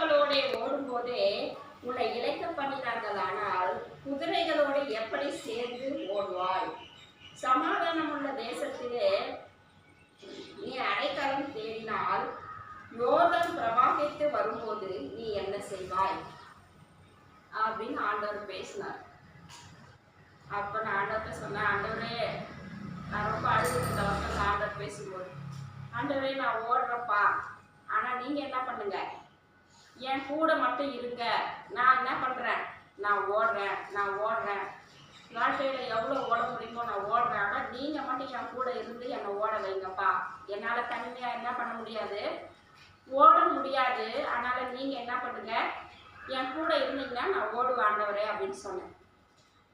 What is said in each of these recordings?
நீ ஓடும் போதே உன்னை இழைக்க பண்ணினார்களானால் குதிரைகளோடு எப்படி சேர்ந்து ஓடுவாய்? சமாதானம் உள்ள தேசத்திலே நீ அடைக்கலம் தேடினால் யோர்தான் பிரவாகித்து வரும்போது நீ என்ன செய்வாய்? அப்படின்னு ஆண்டவர் பேசினார். அப்ப நான் ஆண்டவர்கிட்ட சொன்னேன் ஆண்டவரே நான் ரொம்ப அழுது ஆண்டவர் பேசும்போது ஆண்டவரே நான் ஓடுறப்பா. ஆனா நீங்க என்ன பண்ணுங்க? என் கூட மட்டும் இருங்க. நான் என்ன பண்ணுறேன் நான் ஓடுறேன் நான் ஓடுறேன். வாழ்க்கையில் எவ்வளோ ஓட முடியுமோ நான் ஓடுறேன். ஆனால் நீங்கள் மட்டும் என் கூட இருந்து என்னை ஓட வைங்கப்பா. என்னால் தனிமையாக என்ன பண்ண முடியாது? ஓட முடியாது. அதனால் நீங்கள் என்ன பண்ணுங்க? என் கூட இருந்தீங்கன்னா நான் ஓடுவேன் அப்படின்னு சொன்னேன்.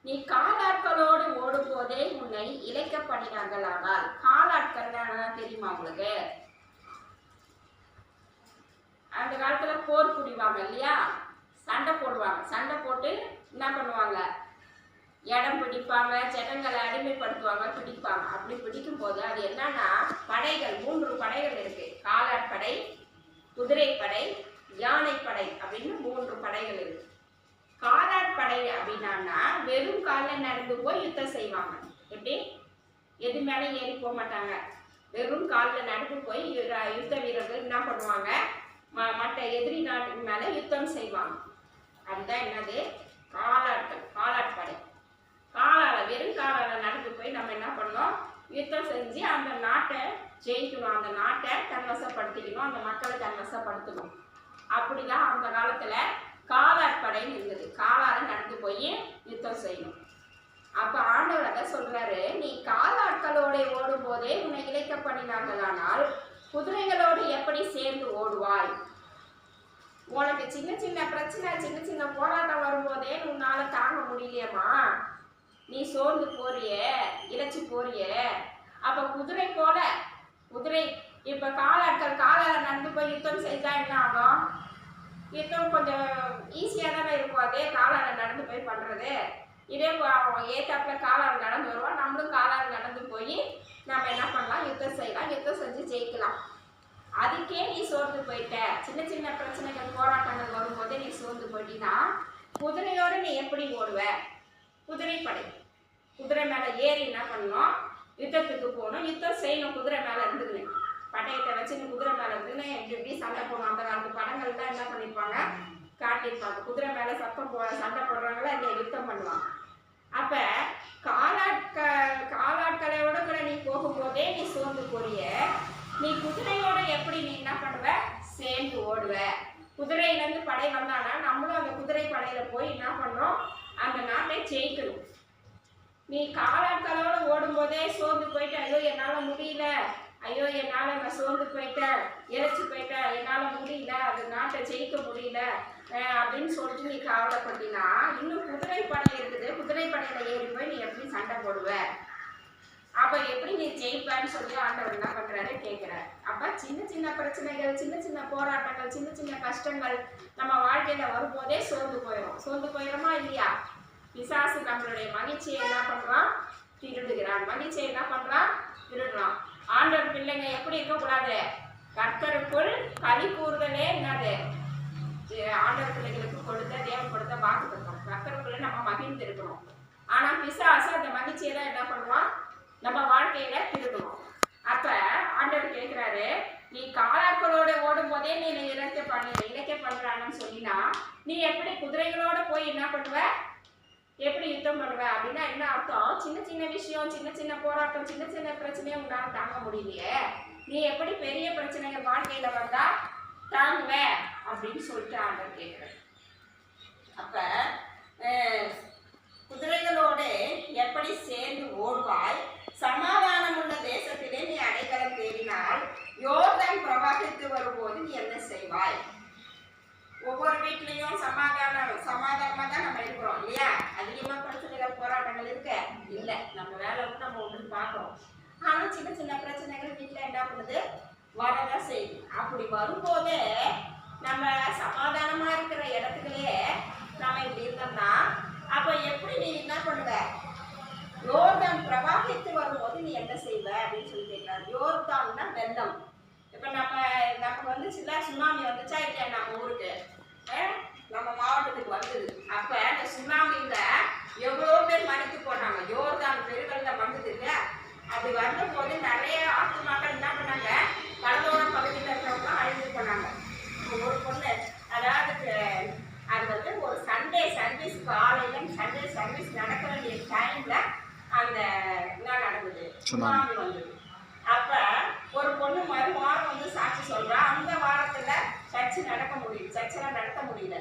நீ காலாட்களோடு ஓடும் போதே உன்னை இழைக்கப்படினார்களானால் காலாட்கள் தெரியுமா உங்களுக்கு? அந்த காலத்தில் போர் புரிவாங்க இல்லையா? சண்டை போடுவாங்க. சண்டை போட்டு என்ன பண்ணுவாங்க? இடம் பிடிப்பாங்க ஜனங்களை அடிமைப்படுத்துவாங்க பிடிப்பாங்க. அப்படி பிடிக்கும் போது அது என்னன்னா படைகள் மூன்று படைகள் இருக்கு. காலாட்படை குதிரைப்படை யானைப்படை அப்படின்னு மூன்று படைகள் இருக்கு. காலாட்படை அப்படின்னா வெறும் காலில் நடந்து போய் யுத்தம் செய்வாங்க. எப்படி? எது மேலே ஏறி போக மாட்டாங்க. வெறும் காலில் நடந்து போய் யு- யுத்த வீரர்கள் என்ன பண்ணுவாங்க? மற்ற எதிரி நாட்டுக்கு மேலே யுத்தம் செய்வாங்க. அதுதான் என்னது? காலாட்கள் காலாட்படை. காலால வெறும் காலால நடந்து போய் நம்ம என்ன பண்ணோம்? யுத்தம் செஞ்சு அந்த நாட்டை ஜெயிக்கணும். அந்த நாட்டை தன்வசப்படுத்திக்கணும். அந்த மக்களை தன்வசப்படுத்தணும். அப்படிதான் அந்த காலத்துல காலாட்படைன்னு இருந்தது. காலால நடந்து போய் யுத்தம் செய்யணும். அப்ப ஆண்டவர் அதை சொல்றாரு. நீ காலாட்களோட ஓடும் போதே உன்னை இழைக்க பண்ணினார்களானால் குதிரைகளோடு எப்படி சேர்ந்து ஓடுவாய்? உனக்கு சின்ன சின்ன பிரச்சனை சின்ன சின்ன போராட்டம் வரும்போதே உன்னால தாங்க முடியலையேம்மா. நீ சோர்ந்து போறியே இழைச்சி போறியே. அப்ப குதிரை போல குதிரை இப்ப காலாட்கள் காலால நடந்து போய் யுத்தம் செஞ்சா என்ன ஆகும்? யுத்தம் கொஞ்சம் ஈஸியா தானே இருக்கும். அதே காலால நடந்து போய் பண்றது. இதே அவன் ஏத்தாப்புல காலால நடந்து வருவான் நம்மளும் காலால் நடந்து போய் நம்ம என்ன பண்ணலாம் யுத்தம் செய்யலாம் யுத்தம் செஞ்சு ஜெயிக்கலாம். அதுக்கே நீ சோர்ந்து போயிட்ட. சின்ன சின்ன பிரச்சனைகள் போராட்டங்கள் வரும்போது நீ சோர்ந்து போயிட்டீங்கன்னா குதிரையோட நீ எப்படி ஓடுவ? குதிரைப்படை குதிரை மேலே ஏறி என்ன பண்ணணும்? யுத்தத்துக்கு போகணும். யுத்தம் செய்யணும். குதிரை மேலே இருந்துக்கணும் பட்டயத்தை வச்சு நீ குதிரை மேலே இருந்துன்னு இப்படி இப்படி சண்டை போகணும் அந்த காலத்து படங்கள்லாம் என்ன பண்ணியிருப்பாங்க காட்டியிருப்பாங்க. குதிரை மேலே சத்தம் போ சண்டை போடுறாங்களா இல்லையா யுத்தம் பண்ணுவாங்க. அப்ப காலாட்க காலாட்களையோட கூட நீ போகும்போதே நீ சோர்ந்து போறிய. நீ குதிரையோட எப்படி நீ என்ன பண்ணுவ? சேர்ந்து ஓடுவ. குதிரையில இருந்து படை வந்தானா? நம்மளும் அந்த குதிரை படையில போய் என்ன பண்றோம் அந்த நாட்டை ஜெயிக்கணும். நீ காலாட்களோட ஓடும்போதே சோர்ந்து போயிட்ட. ஐயோ என்னால முடியல. ஐயோ என்னால நான் சோர்ந்து போயிட்டேன் இறைச்சி போயிட்டேன் என்னால முடியல. அந்த நாட்டை ஜெயிக்க முடியல. அப்படின்னு சொல்லிட்டு நீ கவலைப்பட்டினா இன்னும் குதிரை படை இருக்குது. குதிரை படையில ஏறி போய் நீ எப்படி சண்டை போடுவ? அப்ப எப்படி நீ ஜெயிப்பேன்னு சொல்லி ஆண்டவர் என்ன பண்றாரு கேட்கிறாரு அப்ப சின்ன சின்ன பிரச்சனைகள் சின்ன சின்ன போராட்டங்கள் சின்ன சின்ன கஷ்டங்கள் நம்ம வாழ்க்கையில வரும்போதே சோர்ந்து போயிடும் சோர்ந்து போயிடுமா இல்லையா? பிசாசு நம்மளுடைய மகிழ்ச்சியை என்ன பண்றான்? திருடுகிறான். மகிழ்ச்சியை என்ன பண்றான்? திருடுறான். ஆண்டவர் பிள்ளைங்க எப்படி இருக்கக்கூடாது கர்த்தருக்குள் களி கூறுதலே என்னது? ஆண்டவர் பிள்ளைகளுக்கு கொடுத்த தேவன் கொடுத்த வாக்கு தத்துவம் கர்த்தருக்குள்ள நம்ம மகிழ்ந்து இருக்கணும் ஆனா பிசாசு அந்த மகிழ்ச்சியை தான் என்ன பண்ணுவான் நம்ம வாழ்க்கையில திருடுவோம் அப்ப ஆண்டவர் கேட்கிறாரு நீ காலாட்களோட ஓடும் போதே நீ இலக்கிய பண்ண இலக்கிய பண்றாங்கன்னு சொல்லினா நீ எப்படி குதிரைகளோட போய் என்ன பண்ணுவ? எப்படி யுத்தம் பண்ணுவ? அப்படின்னா என்ன அர்த்தம்? சின்ன சின்ன விஷயம் சின்ன சின்ன போராட்டம் சின்ன சின்ன பிரச்சனையும் உங்களால தாங்க முடியலையே. நீ எப்படி பெரிய பிரச்சனைகள் வாழ்க்கையில வந்தா தாங்குவ? அப்படின்னு சொல்லிட்டு ஆண்டவர் கேட்கிறார். அப்ப குதிரைகளோடு எப்படி சேர்ந்து ஓடுவாய்? சமாதானம் உள்ள தேசத்திலே நீ அடைக்கலம் தேடினால் யோர்தான் பிரவாகித்து வரும்போது நீ என்ன செய்வாய்? ஒவ்வொரு வீட்லயும் சமாதானம் சமாதானமா தான் நம்ம இருக்கிறோம் இல்லையா? அதிகமா பிரச்சனைகள் போராட்டங்கள் இருக்க? இல்ல. நம்ம வேலை வந்து நம்ம ஒன்று பார்க்கிறோம் ஆனா சின்ன சின்ன பிரச்சனைகள் வீட்டுல என்ன பண்ணுது? வரதான் செய்யுது. அப்படி வரும்போதே நம்ம சமாதானமா இருக்கிற இடத்துலயே நம்ம இப்படி இருந்தோம்னா அப்ப எப்படி நீ என்ன பண்ணுவ யோர்தான் பிரவாகித்து வரும்போது நீ என்ன செய்வ அப்படின்னு சொல்லி கேட்கிறார் யோர்தான்னா வெள்ளம் இப்ப நம்ம நம்ம வந்து சில சுனாமி வந்துச்சா இல்லையா நம்ம ஊருக்கு அஹ், நம்ம மாவட்டத்துக்கு வந்தது அப்ப அந்த சுனாமியில எவ்வளோ பேர் மறித்து போனாங்க யோர்தான் பெருவெள்ளம் வந்தது இல்லையா அப்படி வந்தபோது நிறைய ஆத்து மக்கள் என்ன பண்ணாங்க கடலோர பகுதியில் இருக்கிறவங்க அழிந்து போனாங்க இப்போ ஒரு பொண்ணு அதாவது அஹ், அது வந்து ஒரு சண்டே சர்வீஸ் காலையில் சண்டே சர்வீஸ் நடக்க வேண்டிய டைம்ல அந்த என்ன நடந்தது? சுனாமி. வந்தது. அப்ப ஒரு பொண்ணு மறு வாரம் வந்து சாட்சி சொல்றா அந்த வாரத்துல சர்ச்சு நடக்க முடியல சர்ச்செல்லாம் நடத்த முடியல.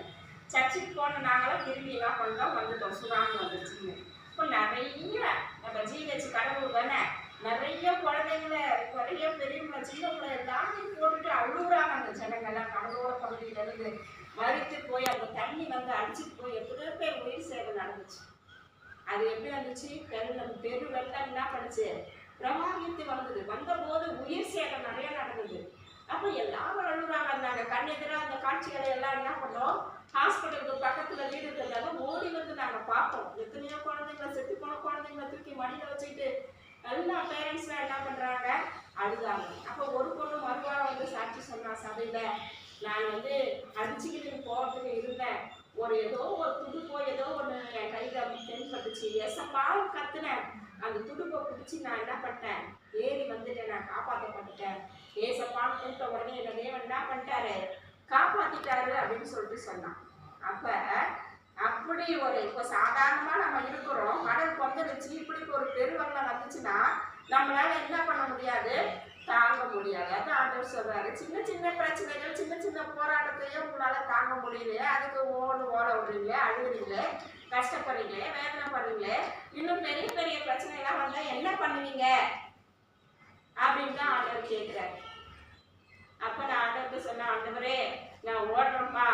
சர்ச்சுக்கு போன நாங்களாம் திரும்பி என்ன பண்ணோம் வந்துட்டோம் சுனாமி வந்துச்சுன்னு. இப்போ நிறைய நம்ம ஜிஹெச் கடவுள் தானே நிறைய குழந்தைங்கள நிறைய பெரியவங்க சின்ன பிள்ளை எல்லாத்தையும் போட்டுட்டு அழுகுறாங்க அந்த ஜனங்கள்லாம். கடலோர பகுதியில இருந்து மறித்து போய் அந்த தண்ணி வந்து அடிச்சுட்டு போய் எத்தனையோ பேர் உயிர் சேவை நடந்துச்சு. அது எப்படி வந்துச்சு? பெரு பெரு வெள்ளம் என்ன பண்ணுச்சு பிரவாகித்து வந்தது. வந்தபோது உயிர் சேதம் நிறைய நடந்தது. அப்போ எல்லாரும் அழுகுறாங்க. நாங்க கண்ணெதிராக அந்த காட்சிகளை எல்லாம் என்ன பண்ணோம்? ஹாஸ்பிட்டலுக்கு பக்கத்துல வீடு இருக்கிறதால ஓடி வந்து நாங்க பார்த்தோம். எத்தனையோ குழந்தைங்களை செத்து போன குழந்தைங்களை தூக்கி மடியில வச்சுக்கிட்டு எல்லா பேரண்ட்ஸ்லாம் என்ன பண்றாங்க? அழுதாங்க. அப்போ ஒரு பொண்ணு மறுவாரம் வந்து சாட்சி சொன்னா சபையில நான் வந்து அடிச்சுக்கிட்டு போகிறதுக்கு ஒரு ஏதோ ஒரு துடுப்போ ஏதோ ஒன்று என் கையில் தென்பட்டுச்சு. எசப்பாவும் கத்துனேன். அந்த துடுப்பை பிடிச்சி நான் என்ன பண்ணிட்டேன் ஏறி வந்துட்டேன். நான் காப்பாற்றப்பட்டுட்டேன் ஏசப்பான்னு கூப்பிட்ட உடனே என்ன தேவன் என்ன பண்ணிட்டாரு? காப்பாற்றிட்டாரு அப்படின்னு சொல்லிட்டு சொன்னான். அப்போ அப்படி ஒரு இப்போ சாதாரணமாக நம்ம இருக்கிறோம். கடல் கொந்தளிச்சு இப்படி ஒரு பெருவெள்ளம் வந்துச்சுன்னா நம்மளால என்ன பண்ண முடியாது? தாங்க முடியாது அதான் ஆண்டவர் சொல்றாரு. சின்ன சின்ன பிரச்சனைகள் சின்ன சின்ன போராட்டத்தையும் உங்களால தாங்க முடியலையே. அதுக்கு ஓடு ஓட விடுறீங்களே அழுகுறீங்களே கஷ்டப்படுறீங்களே வேதனை படுறீங்களே இன்னும் பெரிய பெரிய பிரச்சனைலாம் வந்தா என்ன பண்ணுவீங்க? அப்படின்னு தான் ஆண்டவர் கேட்கிறாரு. அப்ப நான் ஆண்டவருக்கு சொன்னேன் ஆண்டவரே நான் ஓடுறேன்ப்பா.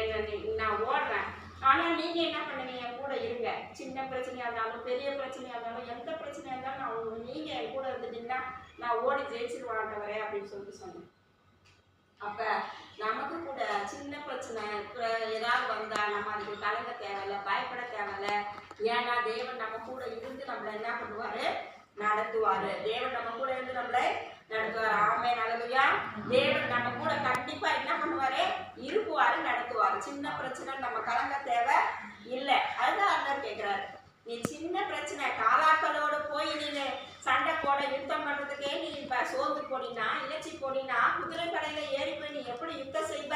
என்ன நான் ஓடுறேன். ஆனா நீங்க என்ன பண்ணுவீங்க என் கூட இருங்க. சின்ன பிரச்சனையா இருந்தாலும் பெரிய பிரச்சனையா இருந்தாலும் எந்த பிரச்சனையா இருந்தாலும் நான் உங்க- நீங்க என் கூட இருந்துட்டீங்கன்னா நான் ஓடி ஜெயிச்சிருவாங்க வரேன் அப்படின்னு சொல்லிட்டு சொன்னேன். அப்ப நமக்கு கூட சின்ன பிரச்சனை ஏதாவது வந்தா நம்ம அதுக்கு கலங்க தேவையில்ல பயப்பட தேவையில்ல. ஏன்னா தேவன் நம்ம கூட இருந்து நம்மள என்ன பண்ணுவாரு? நடத்துவாரு. தேவன் நம்ம கூட இருந்து நம்மளை நடத்துவார். ஆமே நல்லதுயா தேவன் நம்ம கூட கண்டிப்பா என்ன பண்ணுவாரு? இருப்புவாரு நடத்துவாரு. சின்ன பிரச்சனை நம்ம கலங்க தேவை இல்லை. அதுதான் அண்ணர் கேட்கிறாரு நீ சின்ன பிரச்சனை காலாக்களோட போய் நீங்க சண்டை போட யுத்தம் பண்றதுக்கே நீ இப்ப சோர்ந்து போனீங்கன்னா இலச்சி போனீங்கன்னா குதிரை கடையில ஏறி போய் நீ எப்படி யுத்தம் செய்வ?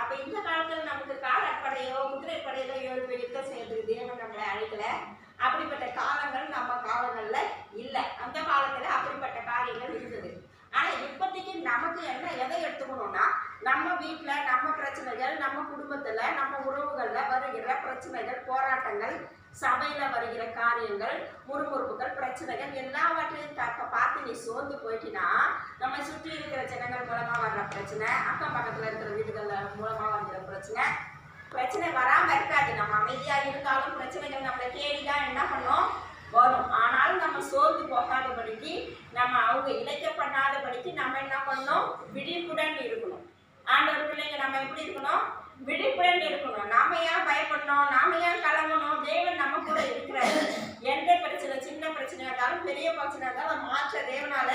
அப்ப இந்த காலத்துல நமக்கு காலாட்படையோ குதிரை படையிலோ ஏறி போய் யுத்தம் செய்யறதுக்கு தேவன் நம்மளை அழைக்கல. அப்படிப்பட்ட காலங்கள் நம்ம காலங்கள்ல இல்லை. அந்த காலத்துல அப்படிப்பட்ட காரியங்கள் இருந்தது ஆனா இப்போதைக்கு என்ன எதை எடுத்துக்கணும்னா நம்ம வீட்டில் நம்ம பிரச்சனைகள் நம்ம குடும்பத்தில் நம்ம உறவுகளில் வருகிற பிரச்சனைகள் போராட்டங்கள் சபையில் வருகிற காரியங்கள் முறுமுறுப்புகள் பிரச்சனைகள் எல்லாவற்றையும் தக்க பார்த்து நீ சோர்ந்து போயிட்டினா நம்ம சுற்றி இருக்கிற ஜனங்கள் மூலமாக வர்ற பிரச்சனை அக்கம் பக்கத்தில் இருக்கிற வீடுகள் மூலமாக வருகிற பிரச்சனை வராம இருக்காது நம்ம அமைதியா இருந்தாலும் பிரச்சனைகள் நம்மளை தேடிதான் என்ன பண்ணோம் வரும் ஆனாலும் நம்ம சோர்ந்து போகாதபடிக்கு நம்ம அவங்க இழைக்கப்படாதபடிக்கு நம்ம என்ன பண்ணணும்? விழிப்புடன் இருக்கணும். ஆண்டவர் பிள்ளைங்க நம்ம எப்படி இருக்கணும்? விழிப்புடன் இருக்கணும். நாம ஏன் பயப்படணும்? நாம ஏன் கலங்கணும்? தேவன் நம்ம கூட இருக்கிறாரு. எந்த பிரச்சனை சின்ன பிரச்சனை இருந்தாலும் பெரிய பிரச்சனை இருந்தாலும் மாற்ற தேவனால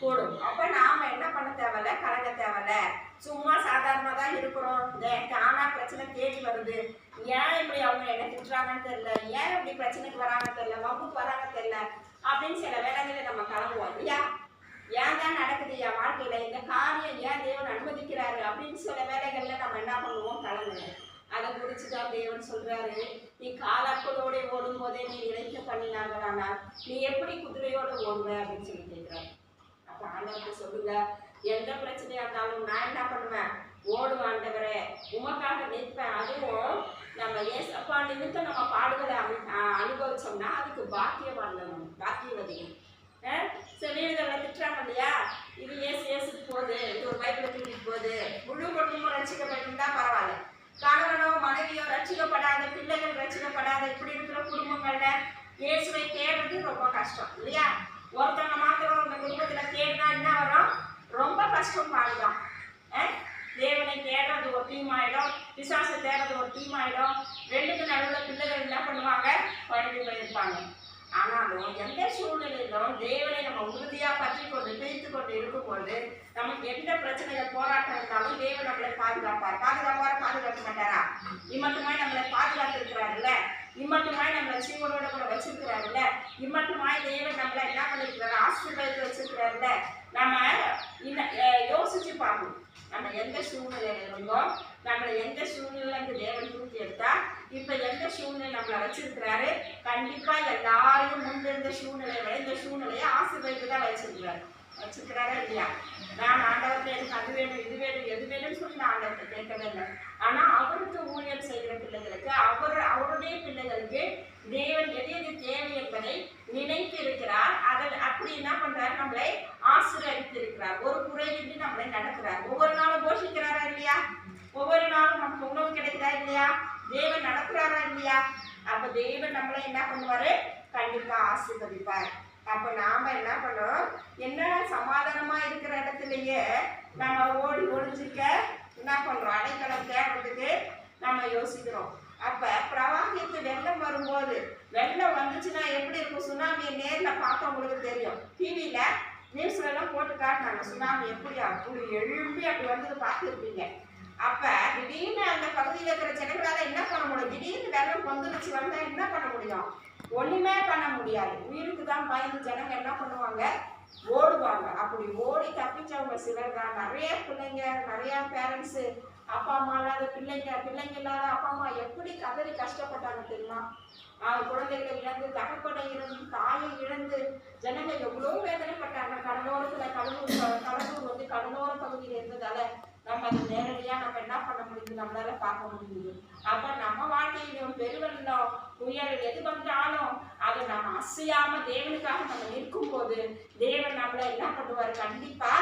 கூடும். அப்ப நாம என்ன பண்ண தேவையில்ல? கலங்க தேவையில்ல. சும்மா சாதாரணமா தான் இருக்கிறோம். இந்த தானா பிரச்சனை தேடி வருது. ஏன் இப்படி அவங்க என்ன திட்டுறாங்கன்னு தெரியல? ஏன் இப்படி பிரச்சனைக்கு வராங்கன்னு தெரியல? வம்புக்கு வராங்க தெரியல? அப்படின்னு சில வேலைகளை நம்ம கிளம்புவோம். இல்லையா ஏன் தான் நடக்குது? என் வாழ்க்கையில இந்த காரியம் ஏன் தேவன் அனுமதிக்கிறாரு? அப்படின்னு சில வேலைகள்ல நம்ம என்ன பண்ணுவோம்? கிளம்புவோம். அதை குறிச்சுதான் தேவன் சொல்றாரு. நீ காலாட்களோட ஓடும் போதே நீ இழைக்க பண்ணினாங்களானால் நீ எப்படி குதிரையோட ஓடுவ? அப்படின்னு சொல்லி கேட்கிறாரு. அப்ப ஆண்டவர்கிட்ட சொல்லுங்க எந்த பிரச்சனையா இருந்தாலும் நான் என்ன பண்ணுவேன்? ஓடுவேன் உமக்காக நிற்பேன். அதுவும் நம்ம ஏசப்பா நிமித்தம் நம்ம பாடுகளை அனு- அனுபவிச்சோம்னா அதுக்கு பாக்கியவான் நம்ம பாக்கியவதிகள் செவியர்களை திட்டுறாங்க இல்லையா? இது ஏசு ஏசுக்கு போகுது இது ஒரு பைபிளை தூக்கிட்டு போகுது. முழு குடும்பமும் ரட்சிக்கப்பட்டிருந்தா பரவாயில்ல. கணவனோ மனைவியோ ரசிக்கப்படாத பிள்ளைகள் ரசிக்கப்படாத இப்படி இருக்கிற குடும்பங்கள்ல இயேசுவை தேடுறது ரொம்ப கஷ்டம் இல்லையா? ஒருத்தவங்க மாத்திரம் அந்த குடும்பத்துல தேடினா என்ன வரும்? ரொம்ப கஷ்டம் பாடுதான் தேவனை தேடுறது ஒரு பிசாசு தேடுறது ஒரு டீம் ஆயிடும் ரெண்டுக்கு நடுவில் பிள்ளைகள் என்ன பண்ணுவாங்க? குழந்தைகள் போயிருப்பாங்க ஆனாலும் எந்த சூழ்நிலையிலும் தேவனை நம்ம உறுதியாக பற்றி கொண்டு பிரித்து கொண்டு இருக்கும்போது நமக்கு எந்த பிரச்சனைகள் போராட்டம் இருந்தாலும் தேவன் நம்மளை பாதுகாப்பார். பாதுகாப்பார் பாதுகாக்க மாட்டாரா? இம்மட்டுமாய் நம்மளை பாதுகாத்திருக்கிறாருல்ல? இம்மட்டுமாய் நம்மளை சீவனோட கூட வச்சிருக்கிறாருல்ல? இம்மட்டுமாய் தேவன் நம்மளை என்ன பண்ணிருக்கிறாரு? ஆசீர்வாதத்தை வச்சிருக்கிறாருல்ல? நம்ம இன்ன யோசிச்சு பார்க்கணும். நம்ம எந்த சூழ்நிலையில இருந்தோம் நம்மளை எந்த சூழ்நிலையில தேவன் தூக்கி எடுத்தா இப்ப எந்த சூழ்நிலை நம்மளை வச்சிருக்கிறாரு கண்டிப்பா எல்லாரையும் முன்னிருந்த சூழ்நிலையை விட இந்த சூழ்நிலையை ஆசீர்வதித்து தான் வச்சிருக்கிறாரு வச்சுக்கிறாரா இல்லையா? நான் ஆண்டவர்கிட்ட எனக்கு அது வேணும் இது வேணும் எது வேணும்னு சொல்லி நான் ஆண்டவர்கிட்ட கேட்கவே இல்லை. ஆனா அவருக்கு ஊழியம் செய்கிற பிள்ளைகளுக்கு அவர் அவருடைய பிள்ளைகளுக்கு தேவன் எது எது தேவை என்பதை நினைத்து இருக்கிறார். அதை அப்படி என்ன பண்றாரு? நம்மளை ஆசீர்வதித்து இருக்கிறார் ஒரு குறையின்றி நம்மளை நடக்கிறார் ஒவ்வொரு நாளும் போஷிக்கிறாரா இல்லையா? ஒவ்வொரு நாளும் நமக்கு உணவு கிடைக்குதா இல்லையா? தேவன் நடக்கிறாரா இல்லையா? அப்ப தேவன் நம்மளை என்ன பண்ணுவாரு? கண்டிப்பா ஆசீர்வதிப்பார். அப்ப நாம என்ன பண்ணோம் என்ன சமாதானமா இருக்கிற இடத்துலயே நம்ம ஓடி ஒழிஞ்சிக்க என்ன பண்றோம்? அடைக்கலம் தேடுறதுக்கு நம்ம யோசிக்கிறோம். அப்ப பிரவாகித்து வெள்ளம் வரும்போது வெள்ளம் வந்துச்சுன்னா எப்படி இருக்கும்? சுனாமியை நேர்ல பார்த்தவங்களுக்கு தெரியும். டிவியில நியூஸ்ல எல்லாம் போட்டு காட்டினாங்க. சுனாமி எப்படி அப்படி எழும்பி அப்படி வந்தது பார்த்துருப்பீங்க. அப்ப திடீர்னு அந்த பகுதியில் இருக்கிற ஜனங்களால என்ன பண்ண முடியும்? திடீர்னு வெள்ளம் கொந்தளிச்சு வந்தா என்ன பண்ண முடியும்? ஒண்ணுமே பண்ண முடியாது. உயிருக்கு தான் பயந்து ஜனங்க என்ன பண்ணுவாங்க? ஓடுவாங்க. அப்படி ஓடி தப்பிச்சவங்க சிலர் தான். நிறைய பிள்ளைங்க நிறைய பேரண்ட்ஸ் அப்பா அம்மா இல்லாத பிள்ளைங்க பிள்ளைங்க இல்லாத அப்பா அம்மா எப்படி கதறி கஷ்டப்பட்டாங்க தெரியுமா? அவங்க குழந்தைகளை இழந்து தகப்பனை இழந்து தாயை இழந்து ஜனங்க எவ்வளோ வேதனைப்பட்டாங்க. கடலோரத்துல கடலூர் கடலூர் வந்து கடலோர பகுதியில் இருந்ததால நம்ம அதை நேரடியா நம்ம என்ன பண்ண முடியுது? நம்மளால பார்க்க முடியுது. அப்ப நம்ம வாழ்க்கையிலும் பெருவெள்ளம் புயல் எது வந்தாலும் அதை நம்ம அசையாம தேவனுக்காக நம்ம நிற்கும் போது தேவன் நம்மள என்ன பண்ணுவார்? கண்டிப்பா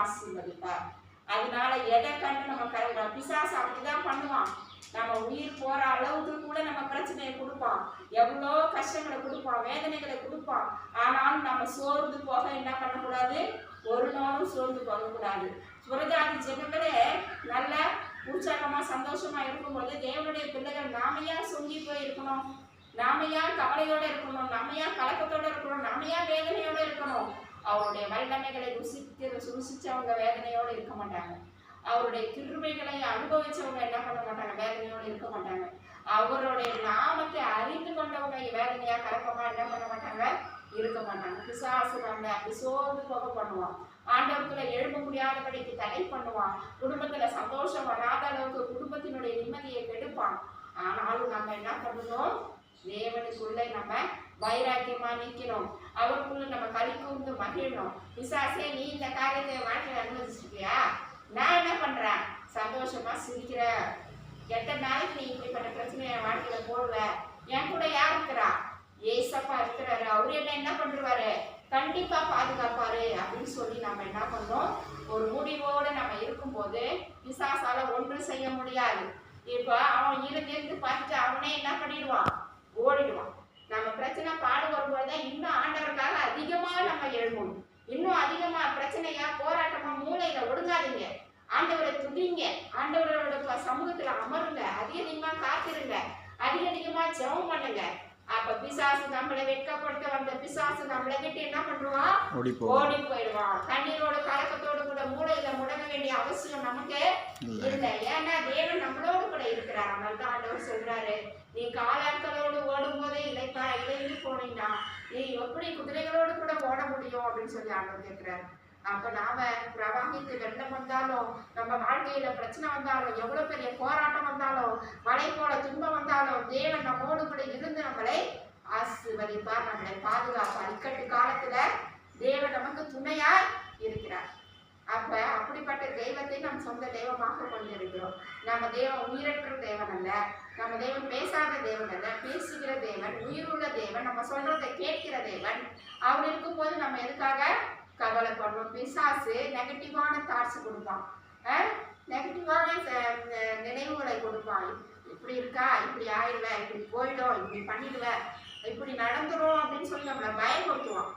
ஆசீர்வதிப்பார். அதனால எதை கண்டு நம்ம கருதுற பிசாசு அப்படிதான் பண்ணுவான். நம்ம உயிர் போற அளவுக்கு கூட நம்ம பிரச்சனையை கொடுப்பான். எவ்வளோ கஷ்டங்களை கொடுப்பான் வேதனைகளை கொடுப்பான். ஆனாலும் நம்ம சோர்ந்து போக என்ன பண்ணக்கூடாது? ஒரு நாளும் சோர்ந்து போகக்கூடாது. சுரஜாதி ஜனங்களே நல்ல உற்சாகமா சந்தோஷமா இருக்கும்போது தேவனுடைய பிள்ளைகள் நாமையா சொங்கி போய் இருக்கணும் நாம கவலையோட இருக்கணும்? நாமையா கலக்கத்தோட இருக்கணும்? நாமையா ஏன் வேதனையோட இருக்கணும்? அவருடைய வல்லமைகளை ருசித்து ருசிச்சவங்க வேதனையோட இருக்க மாட்டாங்க. அவருடைய திருமைகளை அனுபவிச்சவங்க என்ன பண்ண மாட்டாங்க? வேதனையோட இருக்க மாட்டாங்க. அவருடைய நாமத்தை அறிந்து கொண்டவங்க வேதனையா கலக்கமா என்ன பண்ண மாட்டாங்க? இருக்க மாட்டாங்க. பிசாசு நம்மளை அப்படி சோர்ந்து போக பண்ணுவான். ஆண்டவத்துல எழும்ப முடியாதபடிக்கு தடை பண்ணுவான். குடும்பத்துல சந்தோஷம் வராத அளவுக்கு குடும்பத்தினுடைய நிம்மதியை கெடுப்பான். ஆனாலும் நம்ம என்ன பண்ணணும் தேவனுக்குள்ளே நம்ம வைராக்கியமா நிற்கிறோம். அவருக்குள்ள நம்ம கறி கூர்ந்து மகிழணும். விசாசே நீ இந்த காரியத்தை வாழ்க்கையில் அனுமதிச்சிருக்கியா? நான் என்ன பண்றேன்? சந்தோஷமா சிரிக்கிற. எத்தனை நாளைக்கு நீ இப்படிப்பட்ட பிரச்சனையை வாழ்க்கையில போடுவ என் கூட யார் இருக்கிறா? ஏசப்பா இருக்கிறாரு. அவரு என்ன என்ன பண்ணுவாரு கண்டிப்பா பாதுகாப்பாரு அப்படின்னு சொல்லி நம்ம என்ன பண்ணோம்? ஒரு முடிவோட நம்ம இருக்கும்போது பிசாசால ஒன்றும் செய்ய முடியாது. இப்போ அவன் இருந்து இருந்து பார்த்துட்டு அவனே என்ன பண்ணிடுவான்? ஓடிடுவான். நம்ம பிரச்சனை பாடு வரும்போது தான் இன்னும் ஆண்டவருக்காக அதிகமா நம்ம எழும்பணும் இன்னும் அதிகமா பிரச்சனையா போராட்டமா மூளையில ஒடுங்காதீங்க. ஆண்டவரை துடிங்க ஆண்டவரோட சமூகத்துல அமருங்க. அதிக அதிகமா காத்திருங்க. அதிக அதிகமா ஜெபம் பண்ணுங்க. அப்ப பிசாசு நம்மளை வெட்கப்படுத்த வந்த பிசாசு நம்மளை விட்டு என்ன பண்ணுவான் ஓடி போயிடுவான் கண்ணீரோட கலக்கத்தோடு கூட மூளையில முடங்க வேண்டிய அவசியம் நமக்கு இல்லை. ஏன்னா தேவன் நம்மளோடு கூட இருக்கிறார். அதனால தான் ஆண்டவர் சொல்றாரு நீ காலாட்களோடு ஓடும் போதே இலைப்பா இலையில போனீங்கன்னா நீ எப்படி குதிரைகளோடு கூட ஓட முடியும்? அப்படின்னு சொல்லி ஆண்டவர் கேட்கிறாரு. அப்ப நாம பிரவாகித்து வெள்ளம் வந்தாலும் நம்ம வாழ்க்கையில பிரச்சனை வந்தாலும் எவ்வளவு பெரிய போராட்டம் வந்தாலும் மழை போல துன்பம் வந்தாலும் தேவன் நம்மோடு கூட இருந்து நம்மளை ஆசீர்வதிப்பார் நம்மளை பாதுகாப்பார். இக்கட்டு காலத்துல தேவன் நமக்கு துணையாய் இருக்கிறார். அப்ப அப்படிப்பட்ட தெய்வத்தை நம் சொந்த தெய்வமாக கொண்டிருக்கிறோம். நம்ம தெய்வம் உயிரற்ற தேவன் அல்ல. நம்ம தெய்வம் பேசாத தேவன் அல்ல. பேசுகிற தேவன் உயிருள்ள தேவன் நம்ம சொல்றதை கேட்கிற தேவன். அவர் இருக்கும்போது நம்ம எதுக்காக கவலைப்படுறோம் பிசாசு நெகட்டிவான தாட்ஸ் கொடுப்பான். நெகட்டிவான நினைவுகளை கொடுப்பான். இப்படி இருக்கா? இப்படி ஆயிடுவ? இப்படி போயிடும். இப்படி பண்ணிடுவ? இப்படி நடந்துரும் அப்படின்னு சொல்லி நம்மளை பயமுறுத்துவான்.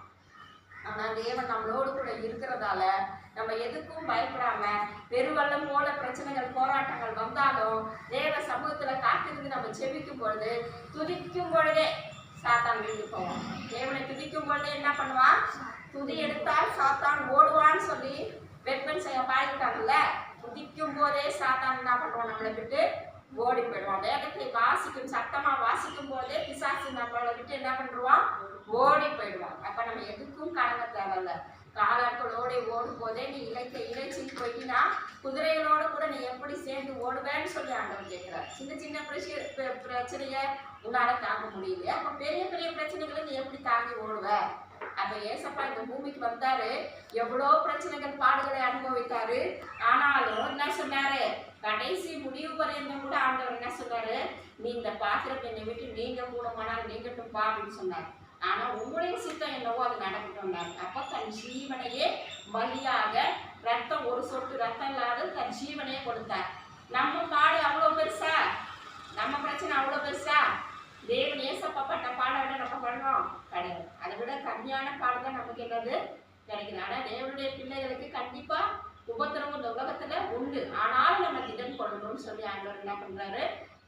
ஆனால் தேவன் நம்மளோடு கூட இருக்கிறதால நம்ம எதுக்கும் பயப்படாம பெருவள்ளம் போல பிரச்சனைகள் போராட்டங்கள் வந்தாலும் தேவ சமூகத்துல காத்திருந்து நம்ம செபிக்கும் பொழுது துதிக்கும் பொழுதே சாத்தான் விழுந்து போவான். தேவனை துதிக்கும் பொழுது என்ன பண்ணுவான்? துதி எடுத்தால் சாத்தான் ஓடுவான்னு சொல்லி வெப்பன் செய்ய பாடிட்டாங்கல்ல துதிக்கும் போதே சாத்தான் என்ன பண்ணுவான்? நம்மளை விட்டு ஓடி போயிடுவான். வேகத்தை வாசிக்கும் சத்தமா வாசிக்கும் போதே பிசாசு நம்மளை விட்டு என்ன பண்ணுவான்? ஓடி போயிடுவான். அப்ப நம்ம எதுக்கும் கலங்க தேவையில்ல. காலாட்களோட ஓடும் போதே நீ இலைக்க இலைச்சின்னு போயிட்டீங்கன்னா குதிரைகளோட கூட நீ எப்படி சேர்ந்து ஓடுவேன்னு சொல்லி ஆண்டவன் கேட்கிறார். சின்ன சின்ன பிரச்சனை பிர- உன்னால தாங்க முடியல. அப்ப பெரிய பெரிய பிரச்சனைகளை நீ எப்படி தாங்கி ஓடுவ? அப்ப ஏசப்பா இந்த பூமிக்கு வந்தாரு. எவ்வளோ பிரச்சனைகள் பாடுகளை அனுபவித்தாரு. ஆனாலும் என்ன சொன்னாரு? கடைசி முடிவு பரியந்தம் கூட ஆண்டவர் என்ன சொன்னாரு? நீ இந்த பாத்திரம் என்னை விட்டு நீங்க கூடமானால் நீங்கட்டும் பா அப்படின்னு சொன்னார். ஆனா உங்களுடைய சித்தம் என்னவோ அது நடக்கட்டும்னாரு அப்ப தன் ஜீவனையே பலியாக ரத்தம் ஒரு சொட்டு ரத்தம் இல்லாத தன் ஜீவனையே கொடுத்தார். நம்ம பாடு அவ்வளோ பெருசா? நம்ம பிரச்சனை அவ்வளோ பெருசா? தேவன் ஏசப்பா பட்ட பாட விட நம்ம படுறோம் கிடையாது அதை விட கம்மியான பாடம் தான் நமக்கு என்னது? கிடைக்குது. ஆனால் தேவனுடைய பிள்ளைகளுக்கு கண்டிப்பாக உபத்திரவம் இந்த உலகத்தில் உண்டு. ஆனாலும் நம்ம திடன் கொள்ளணும்னு சொல்லி ஆண்டவர் என்ன பண்ணுறாரு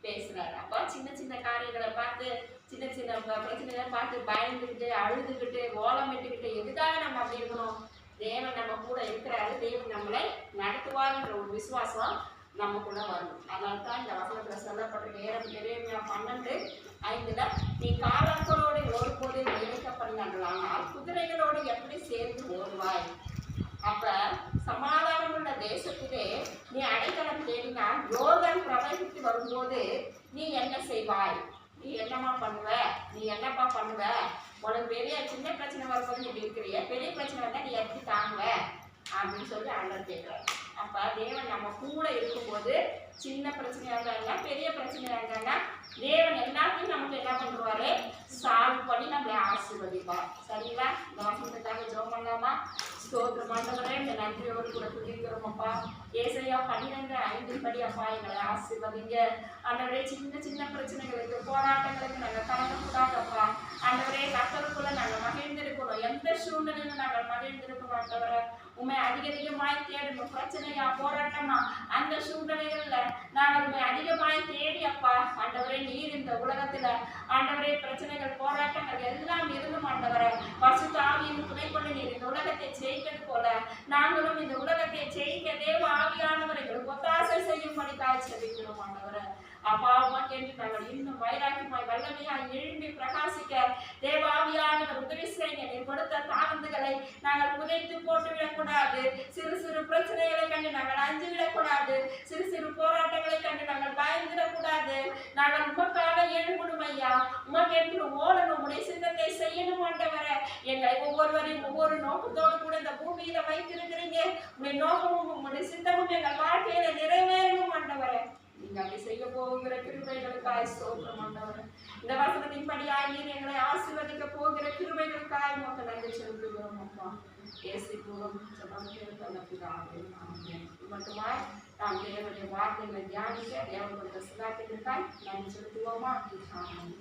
பேசுகிறாரு அப்போ சின்ன சின்ன காரியங்களை பார்த்து சின்ன சின்ன பிரச்சனைகளை பார்த்து பயந்துக்கிட்டு அழுதுகிட்டு ஓலமிட்டுக்கிட்டு எதுக்காக நம்ம அப்படி இருக்கணும்? தேவன் நம்ம கூட இருக்கிறாரு. தேவன் நம்மளை நடத்துவாருன்ற ஒரு விசுவாசம் நமக்குள்ள வரணும். அதனால தான் இந்த வசனத்தில் சொல்லப்பட்ட நேரம் நிறைய பன்னெண்டு ஐந்துல நீ காலங்களோடு ஓடும்போது இணைக்கப்படுங்கள் குதிரைகளோடு எப்படி சேர்ந்து ஓடுவாய்? அப்ப சமாதானம் உள்ள தேசத்திலே நீ அடைக்கலம் தேடினால் யோகன் பிரவகித்து வரும்போது நீ என்ன செய்வாய் நீ என்னம்மா பண்ணுவ நீ என்னப்பா பண்ணுவ உனக்கு பெரிய சின்ன பிரச்சனை வரும்போது நீ இப்படி இருக்கிறிய பெரிய பிரச்சனை வந்தா நீ எப்படி தாங்குவ அப்படின்னு சொல்லி ஆண்டவர் கேட்கிறார் அப்ப தேவன் நம்ம கூட இருக்கும்போது சின்ன பிரச்சனையா இருந்தாங்க பெரிய பிரச்சனையா இருந்தாங்க தேவன் எல்லாத்தையும் நமக்கு என்ன பண்ணுவாரு சால்வ் பண்ணி நம்மளை ஆசீர்வதிப்பார். சரிங்களா? இந்த ஜோம் ஜெபம் பண்ணலாமா? ஸ்தோத்திரம் ஆண்டவரே இந்த நன்றியோடு கூட துதிக்கிறோம் அப்பா ஏசையா பன்னிரெண்டு ஐந்து படி அப்பா எங்களை ஆசீர்வதிங்க. ஆண்டவரே சின்ன சின்ன பிரச்சனைகளுக்கு போராட்டங்களுக்கு நாங்கள் கலந்துக்கூடாதப்பா ஆண்டவரே கத்தருக்குள்ள நாங்கள் மகிழ்ந்திருக்கணும். எந்த சூழ்நிலையிலும் நாங்கள் மகிழ்ந்திருக்கணும் ஆண்டவரே. உண்மை அதிக அதிகமாய் தேடணும் பிரச்சனையா போராட்டமா அந்த சூழ்நிலைகள்ல நாங்கள் உண்மை அதிகமாய் தேடி அப்பா. ஆண்டவரே நீர் இந்த உலகத்துல. ஆண்டவரே பிரச்சனைகள் போராட்டங்கள் எல்லாம் இருந்தும் ஆண்டவரை. பசுத்த ஆவியின் துணை கொண்டு நீர் இந்த உலகத்தை ஜெயிக்கிறது போல நாங்களும் இந்த உலகத்தை ஜெயிக்க தேவ ஆவியானவர்கள் ஒத்தாசை செய்யும்படி தாய் செவிக்கிறோம் ஆண்டவரை. அப்பா உமக்கு என்று நாங்கள் இன்னும் வைராக்கியமாய் வல்லமையாய் எழும்பி பிரகாசிக்க தேவாவியானவர் உதவி செய்யுங்க கொடுத்த தாளந்துகளை நாங்கள் புதைத்து போட்டு விடக்கூடாது. சிறு சிறு பிரச்சனைகளை கண்டு நாங்கள் அஞ்சு விடக்கூடாது. சிறு சிறு போராட்டங்களை கண்டு நாங்கள் பயந்துடக்கூடாது. நாங்கள் உமக்காக எழும்பணும் ஐயா. உமக்கு என்று ஓடணும். உடைய சிந்தத்தை செய்யணும் ஆண்டவரே. எங்களை ஒவ்வொருவரையும் ஒவ்வொரு நோக்கத்தோடு கூட இந்த பூமியில வைத்திருக்கிறீங்க. உடைய நோக்கமும் உங்களுடைய சித்தமும் எங்கள் வாழ்க்கையில நிறைவேறணும் ஆண்டவரை. நீங்க அப்படி செய்ய போகிற கிருபைகளுக்காய் ஸ்தோத்திரம் ஆண்டவரே. இந்த வசனத்தின் படியாய் நீர் எங்களை ஆசீர்வதிக்க போகிற கிருபைகளுக்காய் உமக்கு நன்றி செலுத்துகிறோம் அப்பா. ஏசி மூலம் ஜெபம் கேட்க மட்டுமாய் நாம் தேவனுடைய வார்த்தைகளை தியானிக்க தேவனுடைய சிலாத்திற்காய் நன்றி செலுத்துவோமா? ஆமென்.